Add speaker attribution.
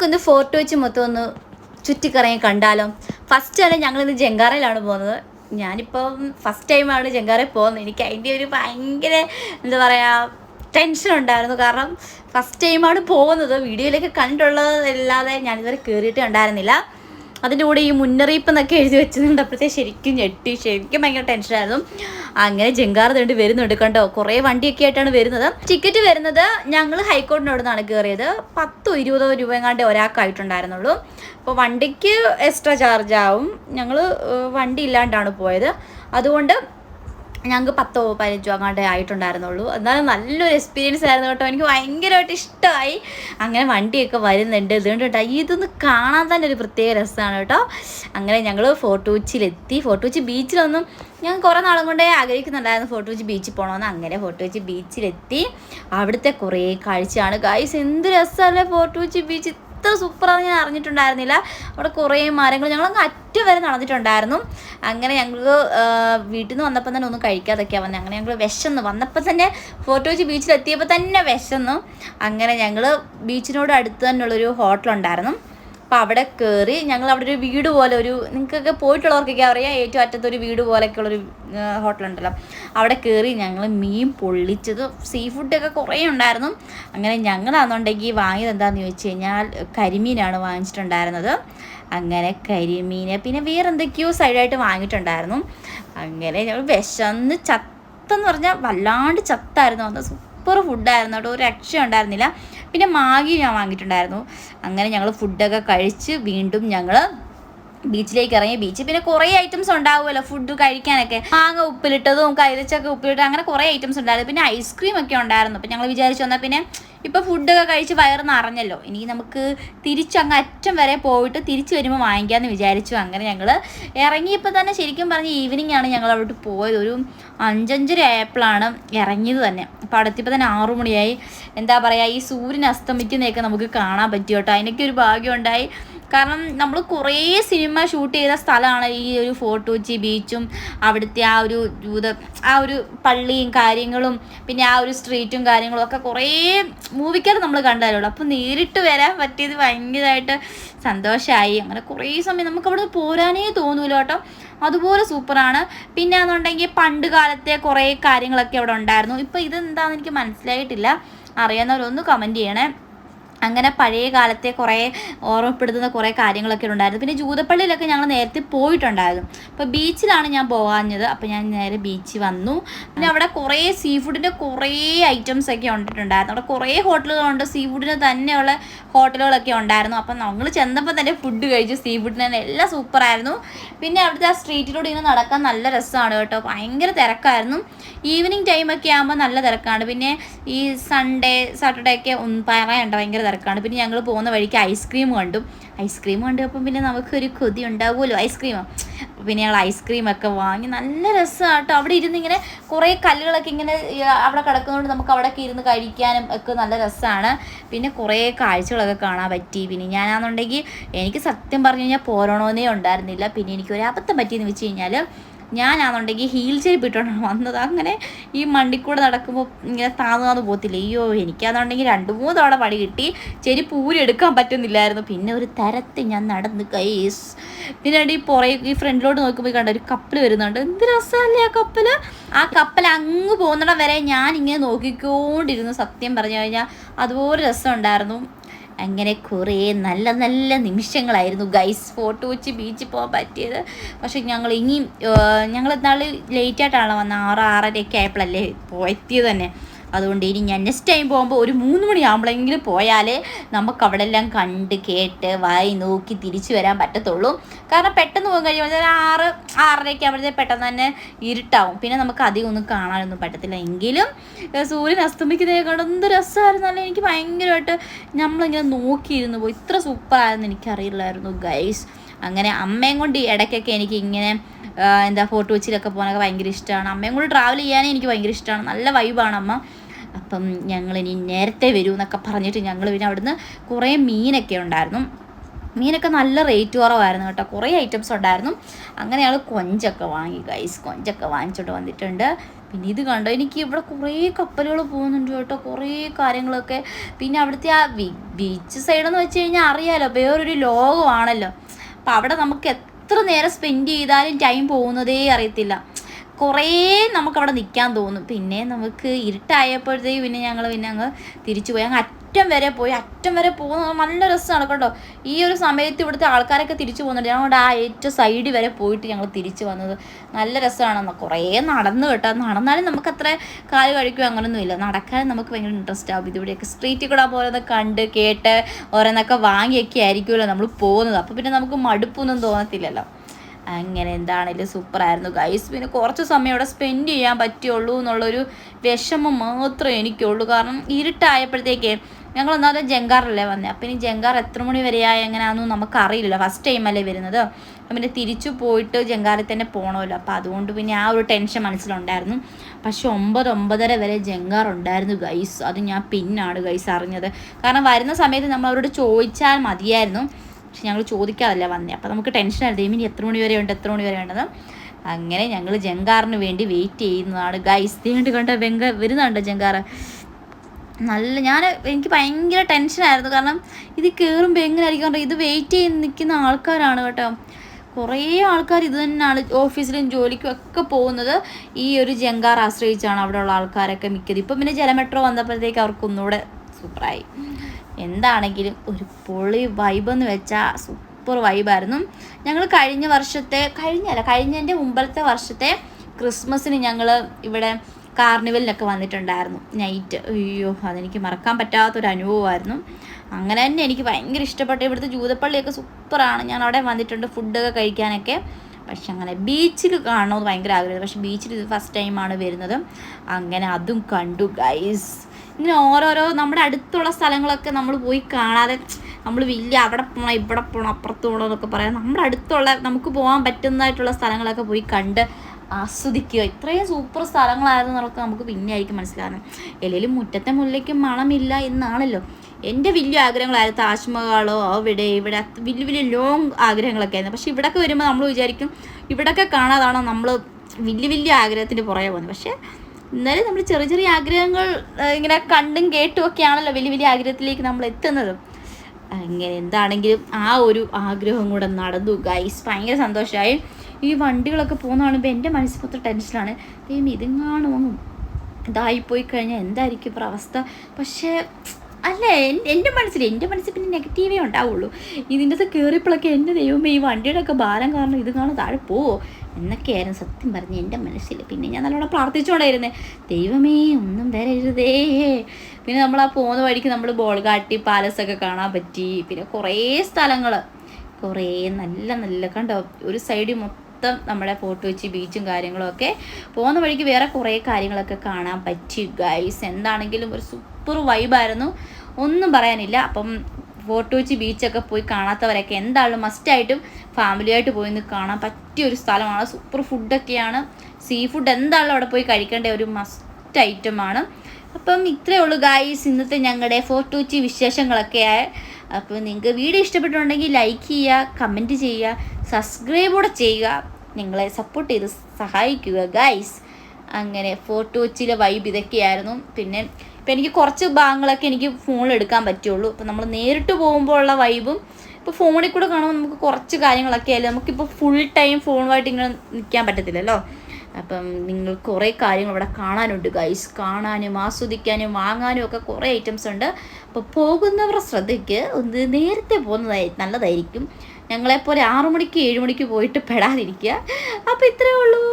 Speaker 1: നമുക്കൊന്ന് ഫോട്ടോ വെച്ച് മൊത്തം ഒന്ന് ചുറ്റിക്കറങ്ങി കണ്ടാലോ? ഫസ്റ്റ് തന്നെ ഞങ്ങളിന്ന് ജങ്കാറയിലാണ് പോകുന്നത്. ഞാനിപ്പം ഫസ്റ്റ് ടൈമാണ് ജങ്കാറയിൽ പോകുന്നത്. എനിക്ക് അതിന്റെ ഒരു ഭയങ്കര എന്താ പറയുക ടെൻഷൻ ഉണ്ടായിരുന്നു. കാരണം ഫസ്റ്റ് ടൈമാണ് പോകുന്നത്. വീഡിയോയിലൊക്കെ കണ്ടുള്ളതല്ലാതെ ഞാനിതുവരെ കയറിയിട്ട് ഉണ്ടായിരുന്നില്ല അതിന്റെ കൂടെ ഈ മുന്നറിയിപ്പ് എന്നൊക്കെ എഴുതി വെച്ചിട്ടുണ്ട്. അപ്പോഴത്തെ ശരിക്കും ഞെട്ടി ശരിക്കും ഭയങ്കര ടെൻഷനായിരുന്നു അങ്ങനെ ജങ്കാർ തേണ്ടി വരുന്നുണ്ട് കണ്ടോ? കുറേ വണ്ടിയൊക്കെ ആയിട്ടാണ് വരുന്നത്. ടിക്കറ്റ് വരുന്നത് ഞങ്ങൾ ഹൈക്കോടതിനോട് നിന്നാണ് കയറിയത് പത്തോ ഇരുപതോ രൂപ എങ്ങാണ്ട് ഒരാൾക്കായിട്ടുണ്ടായിരുന്നുള്ളൂ. അപ്പോൾ വണ്ടിക്ക് എക്സ്ട്രാ ചാർജ് ആവും. ഞങ്ങൾ വണ്ടി ഇല്ലാണ്ടാണ് പോയത്. അതുകൊണ്ട് ഞങ്ങൾക്ക് പത്തോ പതിനഞ്ചോ അങ്ങാണ്ട് ആയിട്ടുണ്ടായിരുന്നുള്ളൂ. എന്നാലും നല്ലൊരു എക്സ്പീരിയൻസ് ആയിരുന്നു കേട്ടോ. എനിക്ക് ഭയങ്കരമായിട്ട് ഇഷ്ടമായി. അങ്ങനെ വണ്ടിയൊക്കെ വരുന്നുണ്ട്. ഇതുകൊണ്ട് കേട്ടോ ഇതൊന്ന് കാണാൻ തന്നെ ഒരു പ്രത്യേക രസമാണ് കേട്ടോ. അങ്ങനെ ഞങ്ങൾ ഫോർട്ട് കൊച്ചിയിലെത്തി ഫോർട്ട് കൊച്ചി ബീച്ചിലൊന്നും ഞാൻ കുറേ നാളും കൊണ്ടേ ആഗ്രഹിക്കുന്നുണ്ടായിരുന്നു ഫോർട്ട് കൊച്ചി ബീച്ചിൽ പോകണമെന്ന് അങ്ങനെ ഫോർട്ട് കൊച്ചി ബീച്ചിലെത്തി. അവിടുത്തെ കുറേ കാഴ്ചയാണ്. ഗായ്സ് എന്ത് രസമല്ലേ ഫോർട്ട് കൊച്ചി ബീച്ച്? ഇത്ര സൂപ്പറാണെന്ന് ഞാൻ അറിഞ്ഞിട്ടുണ്ടായിരുന്നില്ല. അവിടെ കുറേ മരങ്ങൾ ഞങ്ങളങ്ങ് അറ്റം വരെ നടന്നിട്ടുണ്ടായിരുന്നു. അങ്ങനെ ഞങ്ങൾ വീട്ടിൽ നിന്ന് വന്നപ്പോൾ തന്നെ ഒന്നും കഴിക്കാതൊക്കെയാണ് വന്നത് അങ്ങനെ ഞങ്ങൾ വിശന്നു. വന്നപ്പോൾ തന്നെ ഫോട്ടോജി ബീച്ചിലെത്തിയപ്പോൾ തന്നെ വിശന്നു. അങ്ങനെ ഞങ്ങൾ ബീച്ചിനോട് അടുത്ത് തന്നെയുള്ളൊരു ഹോട്ടലുണ്ടായിരുന്നു. അപ്പോൾ അവിടെ കയറി ഞങ്ങൾ അവിടെ ഒരു വീട് പോലെ ഒരു നിങ്ങൾക്കൊക്കെ പോയിട്ടുള്ളവർക്കൊക്കെ അറിയാം ഏറ്റവും അറ്റത്ത് ഒരു വീട് പോലെയൊക്കെ ഉള്ളൊരു ഹോട്ടലുണ്ടല്ലോ അവിടെ കയറി ഞങ്ങൾ മീൻ പൊള്ളിച്ചത്. സീ ഫുഡൊക്കെ കുറേ ഉണ്ടായിരുന്നു. അങ്ങനെ ഞങ്ങളാണെന്നുണ്ടെങ്കിൽ വാങ്ങിയത് എന്താണെന്ന് ചോദിച്ചു കഴിഞ്ഞാൽ കരിമീനാണ് വാങ്ങിച്ചിട്ടുണ്ടായിരുന്നത്. അങ്ങനെ കരിമീനെ പിന്നെ വേറെ എന്തൊക്കെയോ സൈഡായിട്ട് വാങ്ങിയിട്ടുണ്ടായിരുന്നു. അങ്ങനെ ഞങ്ങൾ വിശന്ന് ചത്തെന്ന് പറഞ്ഞാൽ വല്ലാണ്ട് ചത്തായിരുന്നു. അന്ന് സൂപ്പർ ഫുഡായിരുന്നു കേട്ടോ ഒരു രക്ഷ ഉണ്ടായിരുന്നില്ല പിന്നെ മാഗി ഞാൻ വാങ്ങിയിട്ടുണ്ടായിരുന്നു. അങ്ങനെ ഞങ്ങൾ ഫുഡൊക്കെ കഴിച്ച് വീണ്ടും ഞങ്ങൾ ബീച്ചിലേക്ക് ഇറങ്ങി. ബീച്ചിൽ പിന്നെ കുറേ ഐറ്റംസ് ഉണ്ടാവുമല്ലോ. ഫുഡ് കഴിക്കാനൊക്കെ. മാങ്ങ ഉപ്പിലിട്ടതും കൈതച്ചൊക്കെ ഉപ്പിലിട്ടതും അങ്ങനെ കുറേ ഐറ്റംസ് ഉണ്ടായിരുന്നു. പിന്നെ ഐസ്ക്രീം ഒക്കെ ഉണ്ടായിരുന്നു. അപ്പം ഞങ്ങൾ വിചാരിച്ചു വന്നാൽ പിന്നെ ഇപ്പോൾ ഫുഡൊക്കെ കഴിച്ച് വയറ് നിറഞ്ഞല്ലോ ഇനി നമുക്ക് തിരിച്ചങ്ങ് അറ്റം വരെ പോയിട്ട് തിരിച്ചു വരുമ്പോൾ വാങ്ങിക്കാമെന്ന് വിചാരിച്ചു. അങ്ങനെ ഞങ്ങൾ ഇറങ്ങിയപ്പോൾ തന്നെ ശരിക്കും പറഞ്ഞ് ഈവനിങ് ആണ് ഞങ്ങൾ അവിടെ പോയത്. ഒരു അഞ്ചഞ്ചര ആയപ്പോഴാണ് ഇറങ്ങിയത് തന്നെ. അപ്പോൾ അടുത്തിപ്പോൾ തന്നെ ആറു മണിയായി. എന്താ പറയുക ഈ സൂര്യൻ അസ്തമിക്കുന്നതൊക്കെ നമുക്ക് കാണാൻ പറ്റിയോട്ടോ അതിനൊക്കെ ഒരു ഭാഗ്യം ഉണ്ടായി. കാരണം നമ്മൾ കുറേ സിനിമ ഷൂട്ട് ചെയ്ത സ്ഥലമാണ് ഈ ഒരു ഫോർട്ട് കൊച്ചി ബീച്ചും അവിടുത്തെ ആ ഒരു ജൂത ആ ഒരു പള്ളിയും കാര്യങ്ങളും പിന്നെ ആ ഒരു സ്ട്രീറ്റും കാര്യങ്ങളും ഒക്കെ കുറേ മൂവിക്കകത്ത് നമ്മൾ കണ്ടാലുള്ളൂ. അപ്പോൾ നേരിട്ട് വരാൻ പറ്റിയത് ഭയങ്കരമായിട്ട് സന്തോഷമായി അങ്ങനെ കുറേ സമയം നമുക്ക് അവിടെ പോരാനേ തോന്നൂല കേട്ടോ. അതുപോലെ സൂപ്പറാണ്. പിന്നെ എന്നുണ്ടെങ്കിൽ പണ്ട് കാലത്തെ കുറേ കാര്യങ്ങളൊക്കെ അവിടെ ഉണ്ടായിരുന്നു. ഇപ്പോൾ ഇതെന്താണെന്ന് എനിക്ക് മനസ്സിലായിട്ടില്ല. അറിയാവുന്നവരൊന്ന് കമന്റ് ചെയ്യണേ. അങ്ങനെ പഴയ കാലത്തെ കുറേ ഓർമ്മപ്പെടുത്തുന്ന കുറേ കാര്യങ്ങളൊക്കെ ഉണ്ടായിരുന്നു. പിന്നെ ജൂതപ്പള്ളിയിലൊക്കെ ഞങ്ങൾ നേരത്തെ പോയിട്ടുണ്ടായിരുന്നു. അപ്പോൾ ബീച്ചിലാണ് ഞാൻ പോകാഞ്ഞത്. അപ്പോൾ ഞാൻ നേരെ ബീച്ചിൽ വന്നു. പിന്നെ അവിടെ കുറേ സീ ഫുഡിന്റെ കുറേ ഐറ്റംസ് ഒക്കെ ഉണ്ടിട്ടുണ്ടായിരുന്നു. അവിടെ കുറേ ഹോട്ടലുകളുണ്ട്. സീ ഫുഡിന് തന്നെയുള്ള ഹോട്ടലുകളൊക്കെ ഉണ്ടായിരുന്നു. അപ്പം നമ്മൾ ചെന്നപ്പോൾ തന്നെ ഫുഡ് കഴിച്ചു സീ ഫുഡിന് തന്നെ എല്ലാം സൂപ്പറായിരുന്നു. പിന്നെ അവിടുത്തെ ആ സ്ട്രീറ്റിലൂടെ ഇങ്ങനെ നടക്കാൻ നല്ല രസമാണ് കേട്ടോ. ഭയങ്കര തിരക്കായിരുന്നു. ഈവനിങ് ടൈമൊക്കെ ആകുമ്പോൾ നല്ല തിരക്കാണ്. പിന്നെ ഈ സൺഡേ സാറ്റർഡേ ഒക്കെ പറയാനുണ്ട്. ഭയങ്കര തിരക്കാണ്. പിന്നെ ഞങ്ങൾ പോകുന്ന വഴിക്ക് ഐസ്ക്രീം കണ്ടു. ഐസ്ക്രീം കണ്ടപ്പോൾ പിന്നെ നമുക്കൊരു കൊതി ഉണ്ടാവുമല്ലോ. ഐസ്ക്രീം പിന്നെ ഞങ്ങൾ ഐസ്ക്രീം ഒക്കെ വാങ്ങി. നല്ല രസമാണ് കേട്ടോ അവിടെ ഇരുന്ന് ഇങ്ങനെ കുറേ കല്ലുകളൊക്കെ ഇങ്ങനെ അവിടെ കിടക്കുന്നതുകൊണ്ട് നമുക്ക് അവിടെയൊക്കെ ഇരുന്ന് കഴിക്കാനും ഒക്കെ നല്ല രസമാണ് പിന്നെ കുറേ കാഴ്ചകളൊക്കെ കാണാൻ പറ്റി. പിന്നെ ഞാനാണെന്നുണ്ടെങ്കിൽ എനിക്ക് സത്യം പറഞ്ഞു കഴിഞ്ഞാൽ പോരണോന്നേ ഉണ്ടായിരുന്നില്ല. പിന്നെ എനിക്ക് ഒരു അബദ്ധം പറ്റിയെന്ന് വെച്ച് കഴിഞ്ഞാൽ ഞാനാണെന്നുണ്ടെങ്കിൽ ഹീൽ ചെരുപ്പ് ഇട്ടുകൊണ്ടാണ് വന്നത്. അങ്ങനെ ഈ മണ്ടിക്കൂടെ നടക്കുമ്പോൾ ഇങ്ങനെ താന്നു താന്നു പോകത്തില്ല. അയ്യോ എനിക്കാണെന്നുണ്ടെങ്കിൽ രണ്ട് മൂന്ന് തവണ പണി കിട്ടി. ചെരുപ്പ് പൂരി എടുക്കാൻ പറ്റുന്നില്ലായിരുന്നു. പിന്നെ ഒരു തരത്തിൽ ഞാൻ നടന്ന് കൈസ് പിന്നെ ഈ പുറകെ ഈ ഫ്രണ്ടിലോട്ട് നോക്കുമ്പോൾ കണ്ട ഒരു കപ്പൽ വരുന്നുണ്ട്. എന്ത് രസമല്ലേ ആ കപ്പൽ ആ കപ്പൽ അങ്ങ് പോകുന്നിടം വരെ ഞാൻ ഇങ്ങനെ നോക്കിക്കൊണ്ടിരുന്നു. സത്യം പറഞ്ഞു കഴിഞ്ഞാൽ അതുപോലെ രസമുണ്ടായിരുന്നു അങ്ങനെ കുറേ നല്ല നല്ല നിമിഷങ്ങളായിരുന്നു ഗൈസ് ഫോട്ടോ വെച്ച് ബീച്ചിൽ പോകാൻ പറ്റിയത്. പക്ഷേ ഞങ്ങൾ ഇനിയും ഞങ്ങൾ നാൾ ലേറ്റായിട്ടാണ് വന്നത്. ആറ് ആറരയൊക്കെ ആയപ്പോഴല്ലേ എത്തിയത് തന്നെ. അതുകൊണ്ട് ഇനി ഞാൻ നെക്സ്റ്റ് ടൈം പോകുമ്പോൾ ഒരു മൂന്ന് മണിയാകുമ്പോഴെങ്കിലും പോയാൽ നമുക്ക് അവിടെ എല്ലാം കണ്ട് കേട്ട് വായി നോക്കി തിരിച്ചു വരാൻ പറ്റത്തുള്ളൂ. കാരണം പെട്ടെന്ന് പോകാൻ കഴിയുമ്പോൾ ആറ് ആറരയ്ക്ക് ആകുമ്പോഴത്തേക്ക് പെട്ടെന്ന് തന്നെ ഇരുട്ടാവും. പിന്നെ നമുക്ക് അധികം ഒന്നും കാണാനൊന്നും പറ്റത്തില്ല. എങ്കിലും സൂര്യൻ അസ്തമിക്കുന്നതിനെ കൊണ്ട് എന്ത് രസമായിരുന്നല്ലോ. എനിക്ക് ഭയങ്കരമായിട്ട് നമ്മളിങ്ങനെ നോക്കിയിരുന്നു. പോയി ഇത്ര സൂപ്പറായിരുന്നു. എനിക്കറിയില്ലായിരുന്നു ഗൈസ് അങ്ങനെ അമ്മയും കൊണ്ട് ഇടയ്ക്കൊക്കെ എനിക്ക് ഇങ്ങനെ എന്താ ഫോട്ടോ കൊച്ചിയിലൊക്കെ പോകാനൊക്കെ ഭയങ്കര ഇഷ്ടമാണ്. അമ്മയും കൊണ്ട് ട്രാവൽ ചെയ്യാനേ എനിക്ക് ഭയങ്കര ഇഷ്ടമാണ്. നല്ല വൈബാണ് അമ്മ. അപ്പം ഞങ്ങൾ ഇനി നേരത്തെ വരൂ എന്നൊക്കെ പറഞ്ഞിട്ട് ഞങ്ങൾ പിന്നെ അവിടുന്ന് കുറേ മീനൊക്കെ ഉണ്ടായിരുന്നു. മീനൊക്കെ നല്ല റേറ്റ് കുറവായിരുന്നു കേട്ടോ. കുറേ ഐറ്റംസ് ഉണ്ടായിരുന്നു. അങ്ങനെ ഞങ്ങൾ കൊഞ്ചൊക്കെ വാങ്ങി ഗൈസ് കൊഞ്ചൊക്കെ വാങ്ങിച്ചോണ്ട് വന്നിട്ടുണ്ട്. പിന്നെ ഇത് കണ്ടോ? എനിക്ക് ഇവിടെ കുറേ കപ്പലുകൾ പോകുന്നുണ്ട് കേട്ടോ. കുറേ കാര്യങ്ങളൊക്കെ. പിന്നെ അവിടുത്തെ ആ ബീച്ച് സൈഡെന്ന് വെച്ച് കഴിഞ്ഞാൽ അറിയാലോ വേറൊരു ലോകമാണല്ലോ. അപ്പം അവിടെ നമുക്ക് എത്ര നേരം സ്പെൻഡ് ചെയ്താലും ടൈം പോകുന്നതേ അറിയത്തില്ല. കുറേ നമുക്കവിടെ നിൽക്കാൻ തോന്നും. പിന്നെ നമുക്ക് ഇരുട്ടായപ്പോഴത്തേക്ക് പിന്നെ ഞങ്ങൾ പിന്നെ അങ്ങ് തിരിച്ചു പോയി. അങ്ങ് അറ്റം വരെ പോയി. അറ്റം വരെ പോകുന്നത് നല്ല രസമാണ് കേട്ടോ. ഈ ഒരു സമയത്ത് ഇവിടുത്തെ ആൾക്കാരൊക്കെ തിരിച്ചു പോകുന്നുണ്ട്. ഞങ്ങളുടെ ആ ഏറ്റവും സൈഡ് വരെ പോയിട്ട് ഞങ്ങൾ തിരിച്ചു വന്നത് നല്ല രസമാണ് കുറേ നടന്നു കേട്ടോ. നടന്നാലും നമുക്ക് അത്ര കാൽ കഴിക്കുക അങ്ങനൊന്നുമില്ല. നടക്കാൻ നമുക്ക് ഭയങ്കര ഇൻട്രസ്റ്റ് ആവും. ഇതിവിടെയൊക്കെ സ്ട്രീറ്റിൽ കൂടെ പോലെ കണ്ട് കേട്ട് ഓരോന്നൊക്കെ വാങ്ങിയൊക്കെ ആയിരിക്കുമല്ലോ നമ്മൾ പോകുന്നത്. അപ്പോൾ പിന്നെ നമുക്ക് മടുപ്പൊന്നും തോന്നത്തില്ലല്ലോ. അങ്ങനെ എന്താണേലും സൂപ്പറായിരുന്നു. ഗൈസ് പിന്നെ കുറച്ച് സമയം അവിടെ സ്പെൻഡ് ചെയ്യാൻ പറ്റുള്ളൂ എന്നുള്ളൊരു വിഷമം മാത്രമേ എനിക്കുള്ളൂ. കാരണം ഇരുട്ടായപ്പോഴത്തേക്ക് ഞങ്ങൾ ഒന്നാമത് ജങ്കാറല്ലേ വന്നത് അപ്പം ഇനി ജങ്കാർ എത്ര മണി വരെയായി എങ്ങനെയാണെന്നും നമുക്കറിയില്ല ഫസ്റ്റ് ടൈം അല്ലേ വരുന്നത്. അപ്പം പിന്നെ തിരിച്ചു പോയിട്ട് ജങ്കാറിൽ തന്നെ പോകണമല്ലോ അപ്പോൾ അതുകൊണ്ട് പിന്നെ ആ ഒരു ടെൻഷൻ മനസ്സിലുണ്ടായിരുന്നു. പക്ഷെ ഒമ്പത് ഒമ്പതര വരെ ജങ്കാർ ഉണ്ടായിരുന്നു ഗൈസ് അത് ഞാൻ പിന്നാണ് ഗൈസ് അറിഞ്ഞത്. കാരണം വരുന്ന സമയത്ത് നമ്മൾ അവരോട് ചോദിച്ചാൽ മതിയായിരുന്നു. പക്ഷെ ഞങ്ങൾ ചോദിക്കാതല്ല വന്നേ. അപ്പോൾ നമുക്ക് ടെൻഷൻ ടെൻഷനായിരുന്നു ഇനി എത്ര മണി വരെ ഉണ്ട്? എത്ര മണി വരെ ഉണ്ടെന്ന്. അങ്ങനെ ഞങ്ങൾ ജങ്കാറിന് വേണ്ടി വെയിറ്റ് ചെയ്യുന്നതാണ്. ഗൈസ് തീണ്ട് കണ്ട വെങ്ക വരുന്നുണ്ട് ജങ്കാറ്? നല്ല ഞാൻ എനിക്ക് ഭയങ്കര ടെൻഷനായിരുന്നു കാരണം ഇത് കയറുമ്പോൾ എങ്ങനെയായിരിക്കും ഇത് വെയിറ്റ് ചെയ്ത് നിൽക്കുന്ന ആൾക്കാരാണ് കേട്ടോ. കുറേ ആൾക്കാർ ഇത് തന്നെയാണ് ഓഫീസിലും ജോലിക്കും ഒക്കെ പോകുന്നത്. ഈ ഒരു ജങ്കാർ ആശ്രയിച്ചാണ് അവിടെയുള്ള ആൾക്കാരൊക്കെ മിക്കത്. ഇപ്പം പിന്നെ ജലമെട്രോ വന്നപ്പോഴത്തേക്ക് അവർക്ക് ഒന്നുകൂടെ സൂപ്പറായി എന്താണെങ്കിലും ഒരു പൊളി വൈബ് എന്ന് വെച്ചാൽ സൂപ്പർ വൈബായിരുന്നു ഞങ്ങൾ കഴിഞ്ഞ വർഷത്തെ കഴിഞ്ഞല്ല കഴിഞ്ഞതിന്റെ മുമ്പത്തെ വർഷത്തെ ക്രിസ്മസിന് ഞങ്ങൾ ഇവിടെ കാർണിവലിനൊക്കെ വന്നിട്ടുണ്ടായിരുന്നു. നൈറ്റ് അയ്യോ അതെനിക്ക് മറക്കാൻ പറ്റാത്തൊരു അനുഭവമായിരുന്നു. അങ്ങനെ തന്നെ എനിക്ക് ഭയങ്കര ഇഷ്ടപ്പെട്ട. ഇവിടുത്തെ ജൂതപ്പള്ളിയൊക്കെ സൂപ്പറാണ് ഞാൻ അവിടെ വന്നിട്ടുണ്ട് ഫുഡൊക്കെ കഴിക്കാനൊക്കെ. പക്ഷെ അങ്ങനെ ബീച്ചിൽ കാണണമെന്ന് ഭയങ്കര ആഗ്രഹമാണ് പക്ഷെ ബീച്ചിൽ ഇത് ഫസ്റ്റ് ടൈമാണ് വരുന്നത്. അങ്ങനെ അതും കണ്ടു ഗൈസ് ഇങ്ങനെ ഓരോരോ നമ്മുടെ അടുത്തുള്ള സ്ഥലങ്ങളൊക്കെ നമ്മൾ പോയി കാണാതെ നമ്മൾ വലിയ അവിടെ പോകണം ഇവിടെ പോകണം അപ്പുറത്ത് പോകണം എന്നൊക്കെ പറയാം. നമ്മുടെ അടുത്തുള്ള നമുക്ക് പോകാൻ പറ്റുന്നതായിട്ടുള്ള സ്ഥലങ്ങളൊക്കെ പോയി കണ്ട് ആസ്വദിക്കുക. ഇത്രയും സൂപ്പർ സ്ഥലങ്ങളായിരുന്നു എന്നൊക്കെ നമുക്ക് പിന്നെ ആയിരിക്കും മനസ്സിലാകുന്നത് എല്ലെങ്കിലും മുറ്റത്തെ മുല്ലയ്ക്കും മണമില്ല എന്നാണല്ലോ. എന്റെ വലിയ ആഗ്രഹങ്ങളായിരുന്നു താജ്മഹാളോ അവിടെ ഇവിടെ വലിയ വലിയ ലോങ് ആഗ്രഹങ്ങളൊക്കെ ആയിരുന്നു. പക്ഷേ ഇവിടെയൊക്കെ വരുമ്പോൾ നമ്മൾ വിചാരിക്കും ഇവിടെയൊക്കെ കാണാതാണോ നമ്മൾ വലിയ വലിയ ആഗ്രഹത്തിന്റെ പുറകെ പോകുന്നത്. പക്ഷേ എന്നാലും നമ്മൾ ചെറിയ ചെറിയ ആഗ്രഹങ്ങൾ ഇങ്ങനെ കണ്ടും കേട്ടും ഒക്കെ ആണല്ലോ വലിയ വലിയ ആഗ്രഹത്തിലേക്ക് നമ്മൾ എത്തുന്നത്. അങ്ങനെ എന്താണെങ്കിലും ആ ഒരു ആഗ്രഹം കൂടെ നടന്നു. ഗൈസ് ഭയങ്കര സന്തോഷമായി ഈ വണ്ടികളൊക്കെ പോകുന്ന കാണുമ്പോൾ എന്റെ മനസ്സിൽ മൊത്തം ടെൻഷനാണ് ദൈവം ഇതെങ്ങാണോ ഇതായിപ്പോയി കഴിഞ്ഞാൽ എന്തായിരിക്കും ഇപ്പോൾ അവസ്ഥ? പക്ഷേ അല്ല എന്റെ മനസ്സിൽ എന്റെ മനസ്സിൽ പിന്നെ നെഗറ്റീവേ ഉണ്ടാവുള്ളൂ. ഇതിന്റെ അത് കയറിയപ്പോഴൊക്കെ എന്റെ ദൈവമേ ഈ വണ്ടിയുടെ ഒക്കെ ഭാരം കാരണം ഇത് കാണാൻ താഴെ പോവോ? എന്നൊക്കെയായിരുന്നു സത്യം പറഞ്ഞ് എന്റെ മനസ്സിൽ. പിന്നെ ഞാൻ നല്ലോണം പ്രാർത്ഥിച്ചുകൊണ്ടായിരുന്നേ. ദൈവമേ ഒന്നും വരരുതേ. പിന്നെ നമ്മൾ ആ പോകുന്ന വഴിക്ക് നമ്മൾ ബോൾഗാട്ടി പാലസൊക്കെ കാണാൻ പറ്റി. പിന്നെ കുറേ സ്ഥലങ്ങൾ കുറേ നല്ല നല്ല കണ്ടോ? ഒരു സൈഡിൽ മൊത്തം നമ്മളെ ഫോട്ടോ വെച്ച് ബീച്ചും കാര്യങ്ങളും ഒക്കെ പോകുന്ന വഴിക്ക് വേറെ കുറേ കാര്യങ്ങളൊക്കെ കാണാൻ പറ്റി ഗൈസ് എന്താണെങ്കിലും ഒരു സൂപ്പർ വൈബായിരുന്നു ഒന്നും പറയാനില്ല. അപ്പം ഫോർട്ട് കൊച്ചി ബീച്ചൊക്കെ പോയി കാണാത്തവരൊക്കെ എന്തായാലും മസ്റ്റായിട്ടും ഫാമിലിയായിട്ട് പോയി നിന്ന് കാണാൻ പറ്റിയ ഒരു സ്ഥലമാണ്. സൂപ്പർ ഫുഡൊക്കെയാണ് സീ ഫുഡ് എന്തായാലും അവിടെ പോയി കഴിക്കേണ്ട ഒരു മസ്റ്റ് ഐറ്റമാണ് അപ്പം ഇത്രയേ ഉള്ളൂ ഗായ്സ് ഇന്നത്തെ ഞങ്ങളുടെ ഫോർട്ട് കൊച്ചി വിശേഷങ്ങളൊക്കെ. അപ്പോൾ നിങ്ങൾക്ക് വീഡിയോ ഇഷ്ടപ്പെട്ടിട്ടുണ്ടെങ്കിൽ ലൈക്ക് ചെയ്യുക കമന്റ് ചെയ്യുക സബ്സ്ക്രൈബ് കൂടെ ചെയ്യുക. നിങ്ങളെ സപ്പോർട്ട് ചെയ്ത് സഹായിക്കുക ഗായ്സ് അങ്ങനെ ഫോർട്ട് കൊച്ചിയിലെ വൈബ് ഇതൊക്കെയായിരുന്നു. പിന്നെ ഇപ്പം എനിക്ക് കുറച്ച് ഭാഗങ്ങളൊക്കെ എനിക്ക് ഫോണിൽ എടുക്കാൻ പറ്റുള്ളൂ. അപ്പോൾ നമ്മൾ നേരിട്ട് പോകുമ്പോൾ ഉള്ള വൈബും ഇപ്പോൾ ഫോണിൽ കൂടെ കാണുമ്പോൾ നമുക്ക് കുറച്ച് കാര്യങ്ങളൊക്കെ ആയാലും നമുക്കിപ്പോൾ ഫുൾ ടൈം ഫോണുമായിട്ട് ഇങ്ങനെ നിൽക്കാൻ പറ്റത്തില്ലല്ലോ? അപ്പം നിങ്ങൾ കുറേ കാര്യങ്ങൾ ഇവിടെ കാണാനുണ്ട് ഗൈസ് കാണാനും ആസ്വദിക്കാനും വാങ്ങാനും ഒക്കെ കുറേ ഐറ്റംസ് ഉണ്ട്. അപ്പോൾ പോകുന്നവർ ശ്രദ്ധയ്ക്ക് ഒന്ന് നേരത്തെ പോകുന്നതായി നല്ലതായിരിക്കും. ഞങ്ങളെപ്പോലെ ആറു മണിക്ക് ഏഴ് മണിക്ക് പോയിട്ട് പെടാതിരിക്കുക. അപ്പോൾ ഇത്രയേ ഉള്ളൂ.